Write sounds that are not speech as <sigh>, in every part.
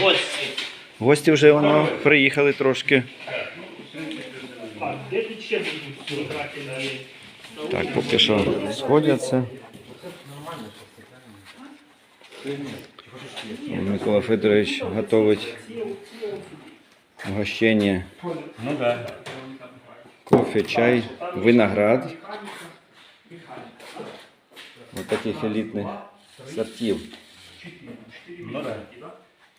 гості. Гості вже воно приїхали трошки. Так, поки що сходяться. Микола Федорович готовить угощення. Ну да. Кофе, чай, виноград. Ось таких елітних сортів. Ну да.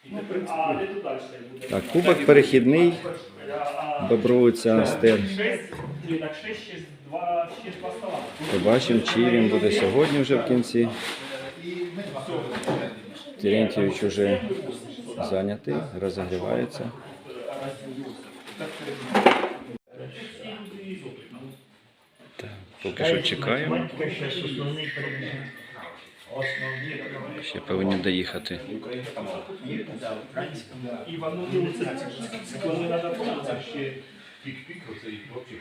Тут? Так, кубок перехідний. Бобровиця Астер. 6, так 6, 6, 2, 6, 2 стола. Побачимо, чий він буде сьогодні вже в кінці. Терентьєвич вже зайнятий, розігрівається. Так, поки що чекаємо. Ще повинні доїхати. І воно не це, коли треба це ще Пік-пік, оце і хлопчик.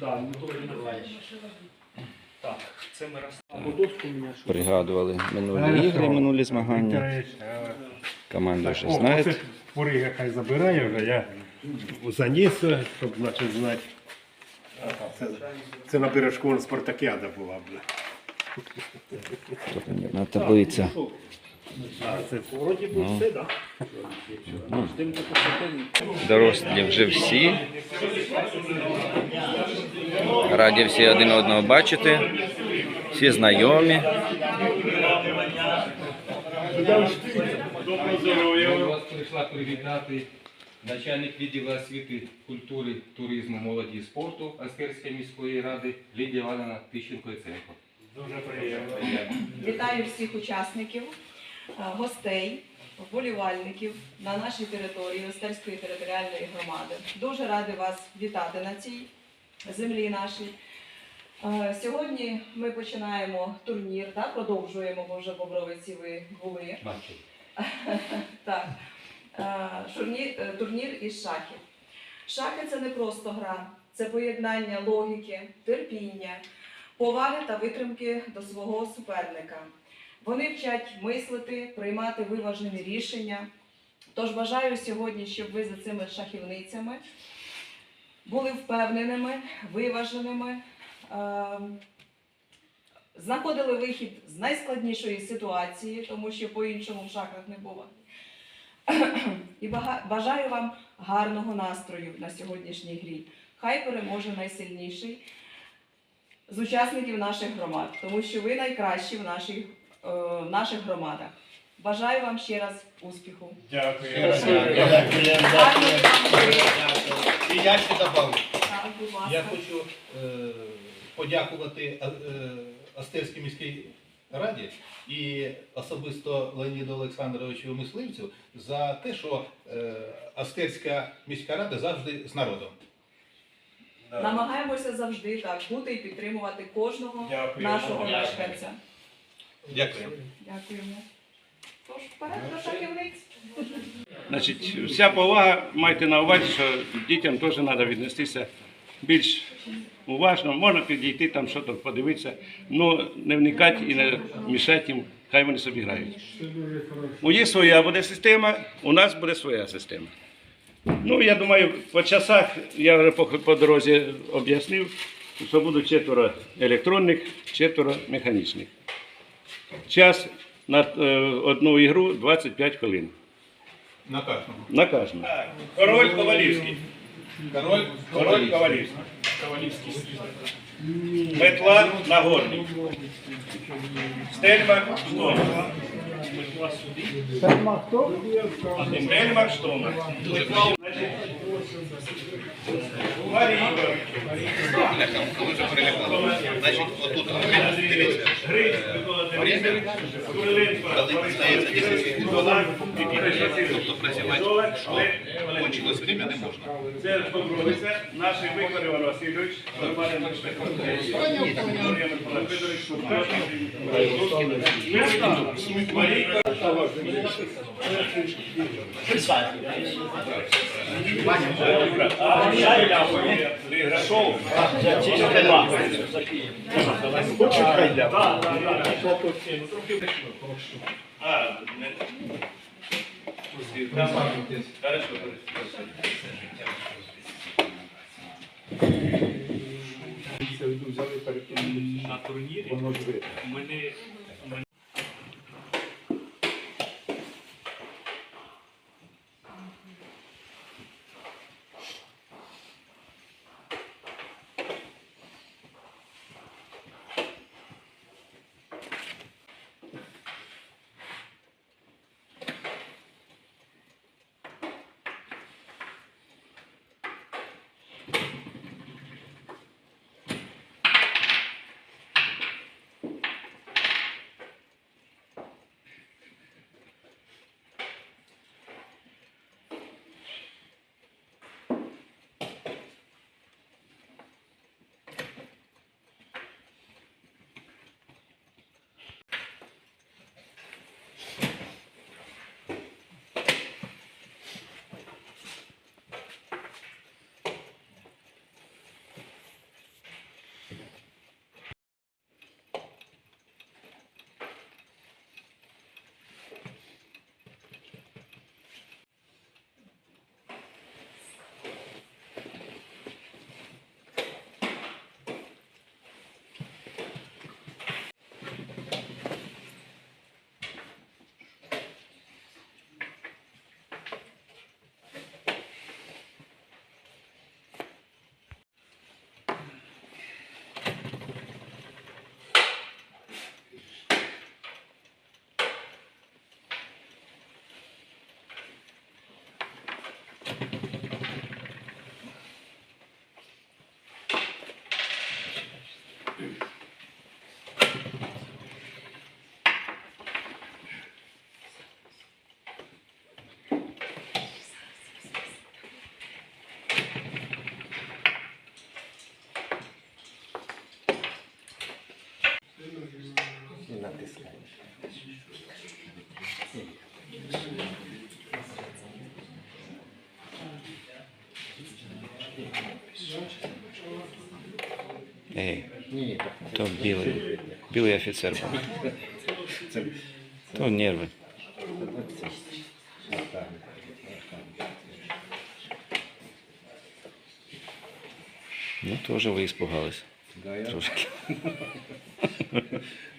Да, ну то не. Так, це ми роз... Доску мене що? Пригадували минулі ігри, минулі змагання. Команда вже знає. Фурига хай забирає вже, я заніс, щоб значить, знати. Це, це на бережку спартакіада була. бля. Тут на таблиця. А, це Вроді би все, так? Дорослі вже всі. Раді всі один одного бачити. Всі знайомі. Прийшла привітати начальник відділу освіти, культури, туризму, молоді і спорту Астерської міської ради Лідія Івановна Тищенко-Яценко. Вітаю всіх учасників, е, гостей, вболівальників на нашій території Остерської територіальної громади. Дуже раді вас вітати на цій землі нашій. Е, Сьогодні ми починаємо турнір, так, продовжуємо, бо вже Бобровиці ви були. <laughs> Так. Е, турнір із шахів. Шахи це не просто гра, це поєднання логіки, терпіння, поваги та витримки до свого суперника. Вони вчать мислити, приймати виважені рішення. Тож бажаю сьогодні, щоб ви за цими шахівницями були впевненими, виваженими, е, знаходили вихід з найскладнішої ситуації, тому що по-іншому в шахах не буває. І бажаю вам гарного настрою на сьогоднішній грі. Хай переможе найсильніший з учасників наших громад, тому що ви найкращі в наших, е, в наших громадах. Бажаю вам ще раз успіху. Дякую. Вам гри. І я ще добавлю. Я хочу е, подякувати е, Остерській міській раді і особисто Леоніду Олександровичу Мисливцю за те, що е, Остерська міська рада завжди з народом. Намагаємося завжди так бути і підтримувати кожного Дякую. нашого Дякую. мешканця. Дякую. Дякуємо. Тож вперед до шахівниць. Значить, вся повага майте на увазі, що дітям теж треба віднестися більш уважно. Можна підійти там, що там подивитися, але не вникати і не мішати їм, хай вони собі грають. У є своя буде система, у нас буде своя система. Ну, я думаю, по часах я вже по, по дорозі об'яснив, що будуть четверо електронних, четверо механічних. Час на е, одну ігру 25 хвилин. На кожному. На кожну. Король Ковалівський. Король, Король Ковалівський. Метла Нагорний. Стельмах Штомах. Стельмах хто? Стельмах Штомах. Значить, Марійко. Значить, отут дивіться. Гриць Микола Денисович. Куриленко. Микола. Тобто працювати, що кончилось время не можна. Це Бобровиця, наш Виклик Іван Васильович, Роман. Марійка. А я я Шоу. А, не- Хорошо, хорошо. На турнірі мене Ей, то білий. Білий офіцер був. То нерви. Ну, теж ви іспугались. Трошки. <laughs>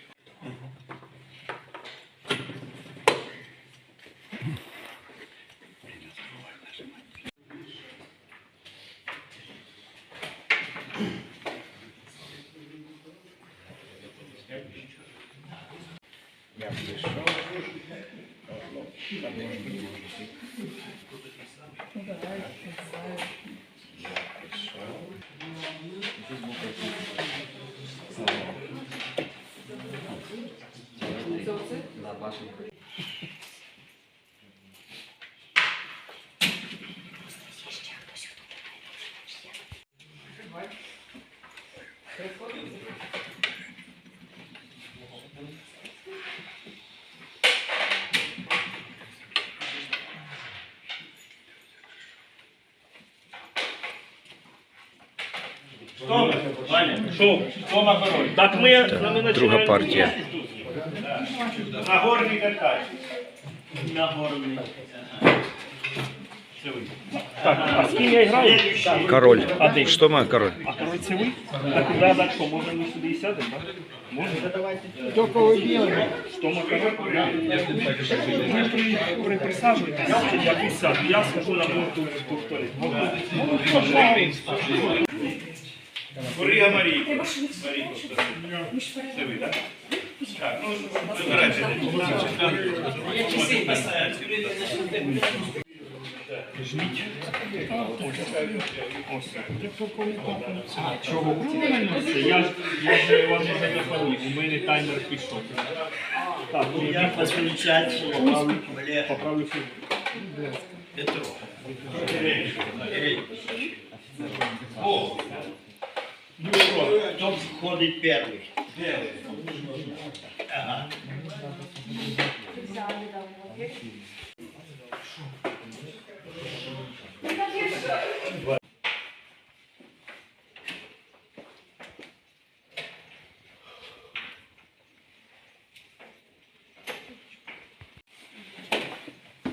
Хто? Ваня, що? Хто на король? Так ми, ми починаємо. друга партія. На горний деркач. На горний. Це ви. Так, а з ким я граю? Король. Що має король? А король це ви? Так, да, так що, може ми сюди і сядемо, так? Можна? Только вы белый. Що ми король? Ви при, при, присаджуйтесь, я присяду. Я схожу на мову повторити. Коріга Марійко. Марійко, це ви, так? Так, ну, вибирайте. Чого? Я ж я ж вам не запалив, у мене таймер пішов. Так, ну, я поправлю, фільм. поправлю фігуру. Кто входит первый? Ага.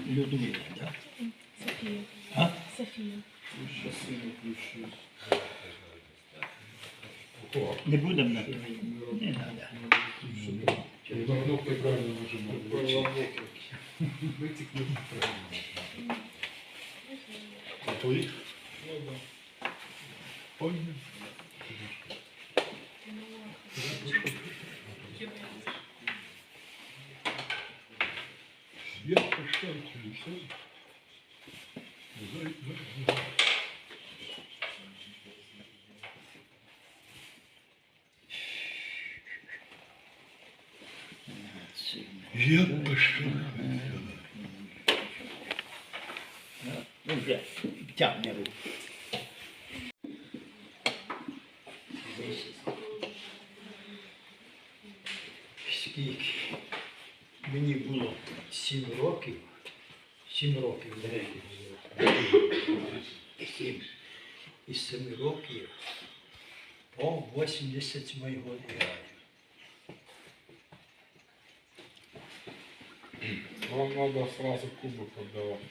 Людмила, да? Не будемо на Не надо. Ну, вже тягне руку. Скільки мені було сім років, сім років. Сім. Із семи років по 87 год Вам треба сразу кубок віддавати.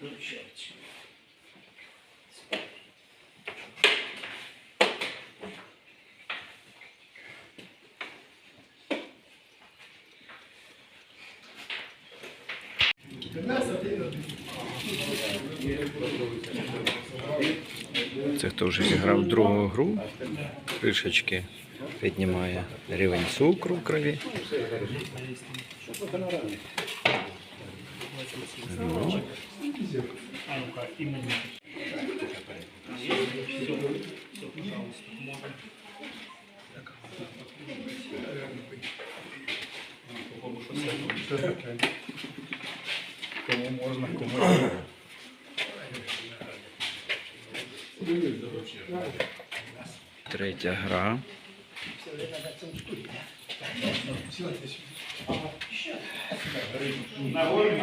Получається. Це хто вже зіграв другу гру, трішечки піднімає рівень цукру в крові. Ну, Кому можна, кому ні. Третя гра. Нагорний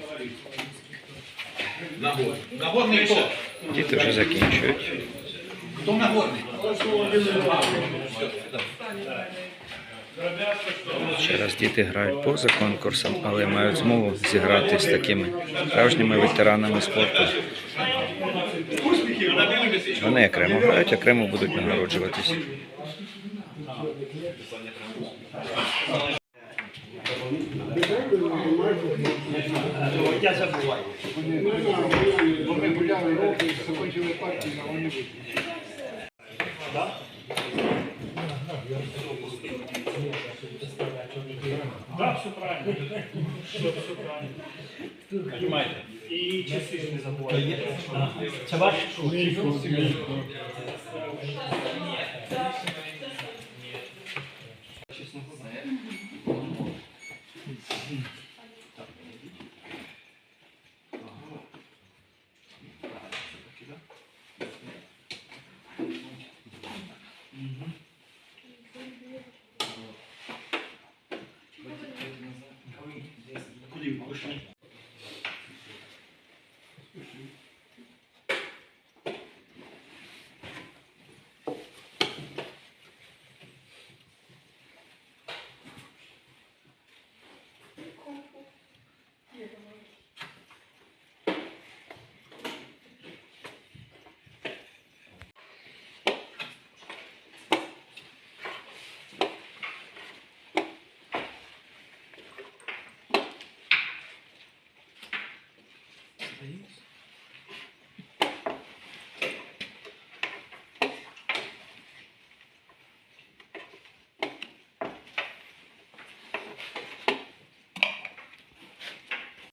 говорив. Нагорний. Нагорний хто? Діти вже закінчують. Хто нагорний? Ще раз діти грають поза конкурсом, але мають змогу зіграти з такими справжніми ветеранами спорту. Вони окремо грають, окремо будуть нагороджуватись. Я забуваю. Вони гуляли роки, закінчили партію, а вони Так, все правильно. Все, все правильно. Понимаете? І часи не забувайте. Це ваш? Куди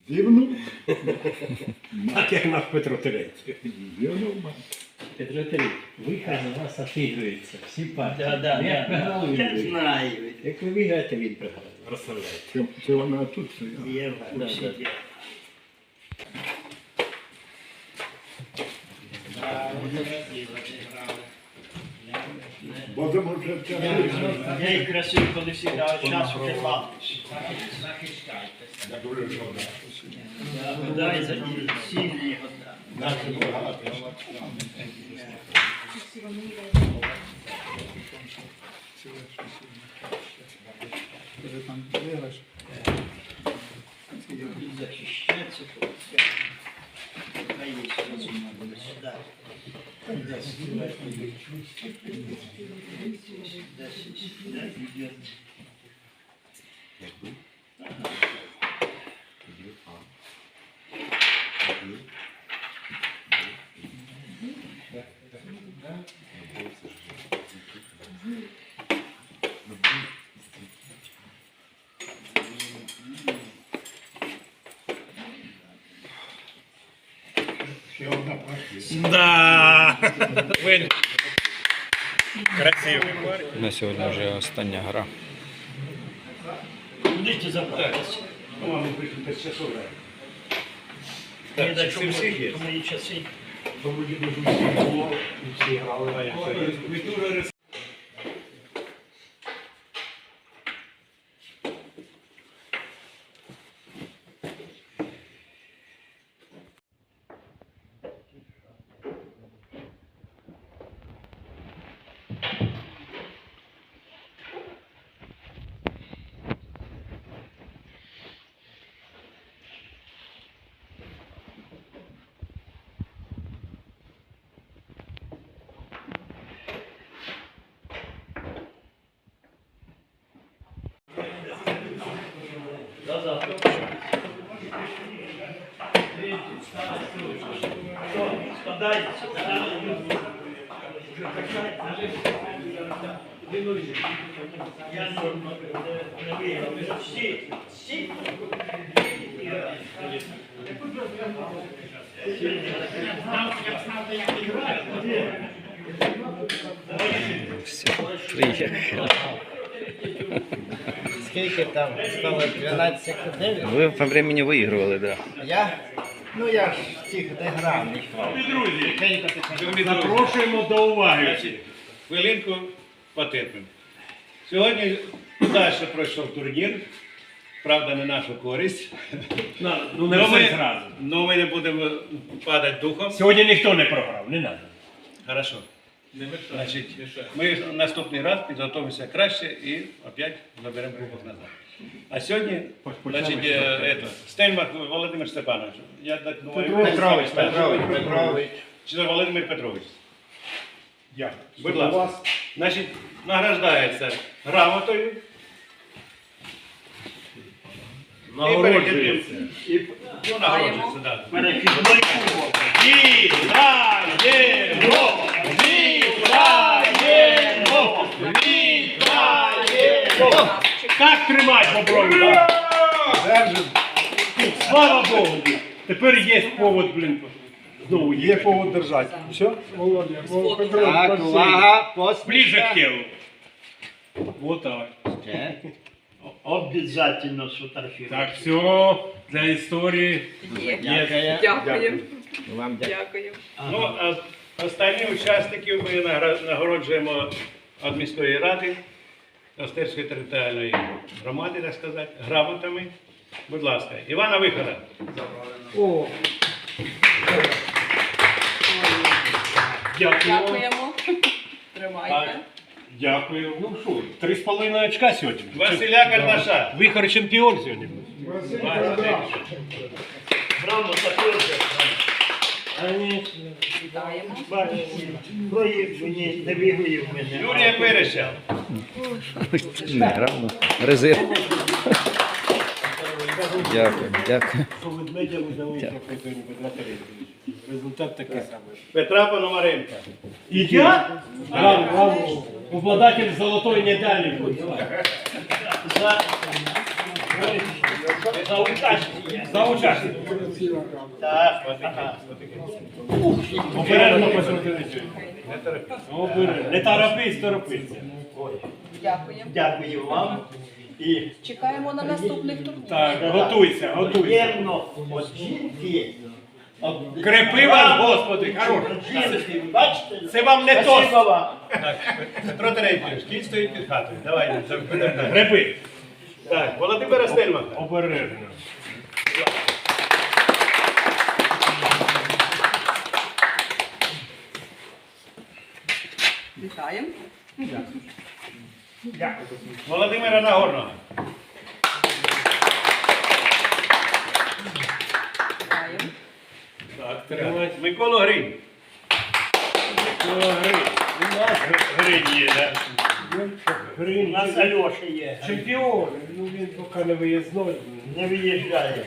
Дивно. Так як наш Петро Терець. Дивно. Петро Терей, ви на вас отигрується. Всі партії. Да, да, Як да. програли, він Я виграє. знаю. Як ви виграєте, він програє. Розставляйте. Це, це вона тут стояла. Я в Да, да. діла. Бо тому що це Я їх красиво, коли всі грали, час у Я дуже жодна. Дай за сильні года. Захищаться, хай є розумно буде сюди. Десь сюди Красиво. На сьогодні вже остання гра. Будете забратися. Не до чого мої часи. Все, приїхали. Скільки там стало 12 9? Ви по времени виігрували, так. Да. Я? Ну я ж в цих не грав, не. Запрошуємо до уваги. Хвилинку потерпимо. Сьогодні далі пройшов турнір. Правда, не нашу користь. Ну не ми, все зразу. ну, ми не будемо падати духом. Сьогодні ніхто не програв, не треба. Хорошо. Значить, ми наступний раз підготуємося краще і опять заберемо кубок назад. А сьогодні, значить, е, это, Стельмах Володимир Степанович. Я так думаю, Петрович, Петрович, Петрович. Чи це Володимир Петрович? Дякую. Будь ласка. Значить, награждається грамотою. Перехідним. І, ну, нагороджується, так. Вітаємо! Вітаємо! Вітаємо! Так тримай, боброві. да. Слава Богу. Тепер є повод, блін. Знову Є є. повод держати. Все? Володя, Володя, Так, увага, Ближе к посмішка. телу. Вот так. Ще. Обязательно сфотографировать. Так, все для історії. Є. Дякую. Дякую. Вам дякую. Дякую. Ну, а останні учасників ми награ- нагороджуємо від міської ради Остерської територіальної громади, так сказати, грамотами. Будь ласка, Івана Вихода. Дякую. Дякуємо. Тримайте. Дякую. Ну що, три з половиною очка сьогодні. Василя Карнаша. Вихор чемпіон сьогодні. Вітаємо. Юрія Переща. Не грав, резерв. Дякую, дякую. Результат такий самий. Петра Пономаренка. І я? Обладатель золотої медалі. За, за участь. За участь. Обережно посмотрите. Обережно. Не торопись, торопись. Дякуємо. Дякую вам і Чекаємо на наступних турнірів. Так, готуйся, готуйся. приємно от жінки. от- Крепи вас, Господи, хорош. Жінки, бачите? Це вам не Спасибо тост. вам. Петро Терентьєвич, кінь стоїть під хатою. Давай, Крепи. Так, Володимира Стельмаха. Обережно. Вітаємо. Дякую. Володимира Нагорного. Вітаємо. Так, тримай. Микола Гринь. Микола У нас Гринь є, так. Гринь. У нас Альоша є. Чемпіон. Ну він поки не виїзной. Не виїжджає.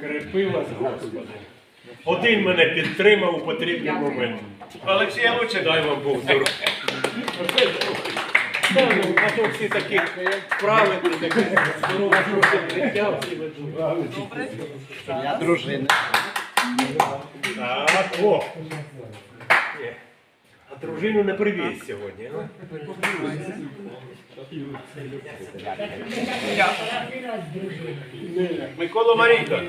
Крепи вас, Господи. Один мене підтримав у потрібний момент. Олексія Лучин. Дай вам Бог здоров'я. Ну, А то всі такі правильні, такі здорові життя, всі ведуть. Добре. Я дружина. Так, о. А дружину не привіз сьогодні. а? Миколу Марійко.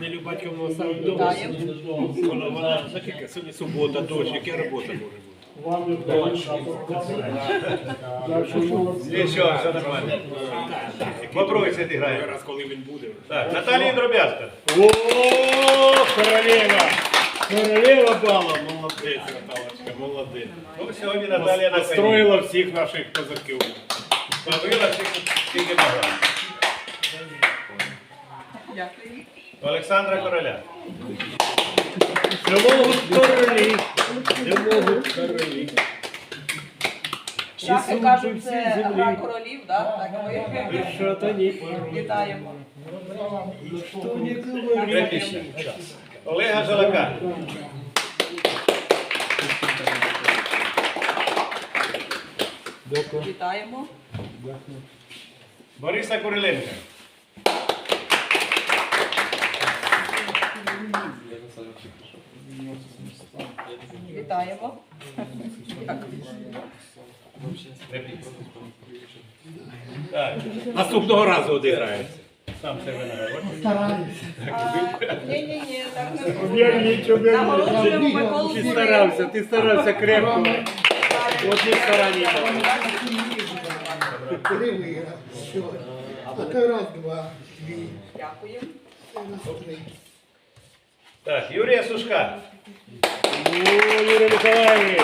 Не любатько воно сам вдома. Вона, вона, закілька, сьогодні субота, дощ, яка робота може бути? Нічого, все нормально. Попробуйте грає. Раз, коли він буде. Так, Наталія Дробязка. О, королева! Королева бала, молодець, Наталочка, молодець. Ну, сьогодні Наталія на коні. Настроїла всіх наших козаків. Побила всіх, скільки могла. Дякую. Олександра Короля. Не можуть королі, не можуть королі. Шахи кажуть, це гра королів, да? так ви Що то не порой. вітаємо. Що не говорить. Олега Жолака. Вітаємо. Бориса Куриленка. Вітаємо. Наступного разу одіграється. сам себе нагород. Ні, ні, ні, так не Я буде. Миколу Ти старався, ти старався крепко. От і старання. Коли виграв, все. А то раз, два, дві, Дякую. наступний. Так, Юрія Сушка. Юрій Миколаївич.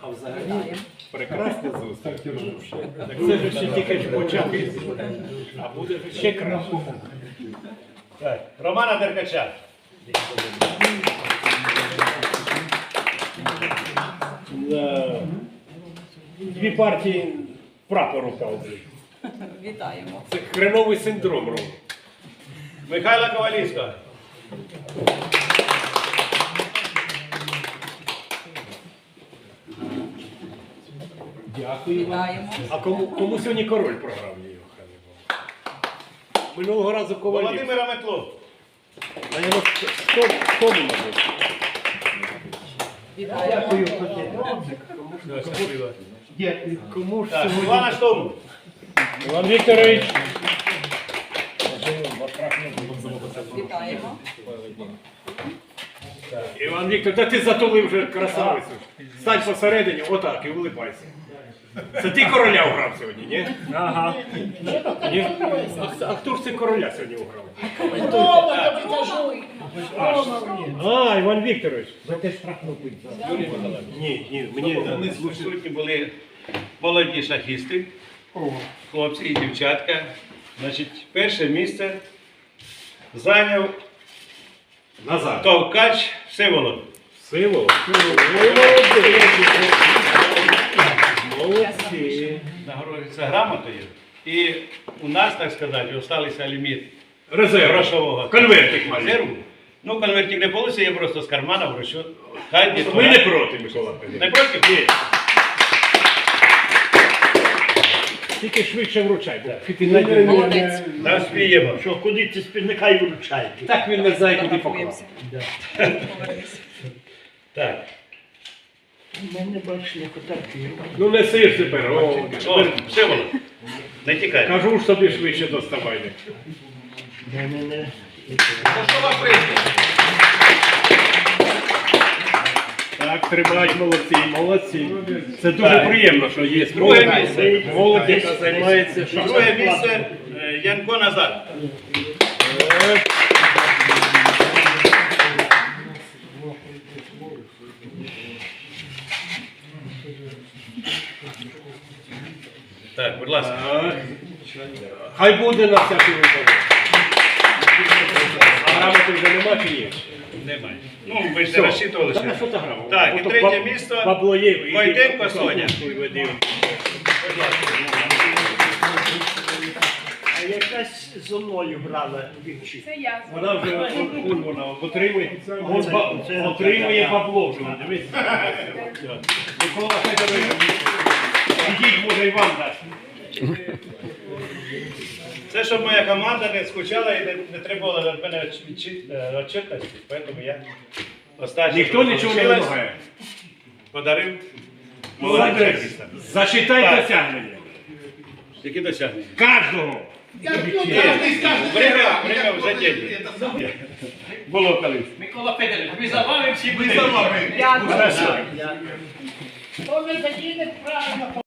А взагалі прекрасна зустріч. Так це ж ще тільки ж. А буде ще краще. Так, Романа Деркача. Дві партії прапор упав. <laughs> Вітаємо. Це хреновий синдром, Ром. Михайла Ковалівського. Дякую. Вітаємо. А кому, кому сьогодні король програв її? Минулого разу ковалів. Володимира Метлу. А я вас хто, хто мабуть? Вітаємо. Дякую. Кому ж Так, Івана Штому. Іван Вікторович. Вітаємо. Іван Вікторович, та ти затулив вже красавицю. Стань посередині, отак, і улибайся. Це ти короля грав сьогодні, ні? Ага. Ні? А, а хто ж це короля сьогодні грав? А, Іван Вікторович. За те штрафну Ні, ні, мені сьогодні були молоді шахісти, хлопці і дівчатка. Значить, перше місце зайняв назад. Товкач Всеволод. Молодець. Молодці. Нагороджується грамотою. І у нас, так сказати, залишився ліміт Резерв. грошового Конвертик резерву. Ну, конвертик не вийде, я просто з кармана вручу. Хай Ми не проти, Микола Не проти? Ні. Тільки швидше вручай, бо ти Молодець. Спіємо. Що, куди ці спільника й вручаєте? Так він не знає, куди поклав. Так. У мене бачиш, як отак. Ну неси ж тепер. О, О, Всеволод. Не тікай. Кажу ж собі швидше доставай. Не-не-не. Ну, що вам прийде? Так. Тримають молодці, молодці. Це дуже приємно, що є Друге місце. молодь, яка займається Друге місце е, Янко Назар. Так, будь ласка. Так. Хай буде на всякий випадок. А грамоти вже нема чи є? Немає. Ну, ми ж Все. не розчитували. Та на що та? Так, і Ото третє місто Павло є. іди, Войтенко по Соня. А якась зо мною грала дівчина. Це я. Вона вже от- вона отримує, от ба- отримує бабло вже, дивись. Микола Федорович, ідіть, може і вам дасть. Це щоб моя команда не скучала і не, не требувала від мене відчетності, тому я останній. Ніхто нічого не вимагає. Подарив. Молодець. Молодець. Зачитай Так. досягнення. Які досягнення? Кожного. Время, время вже діє. Було колись. Микола Федорович, ми за вами всі Ми за вами. Дякую.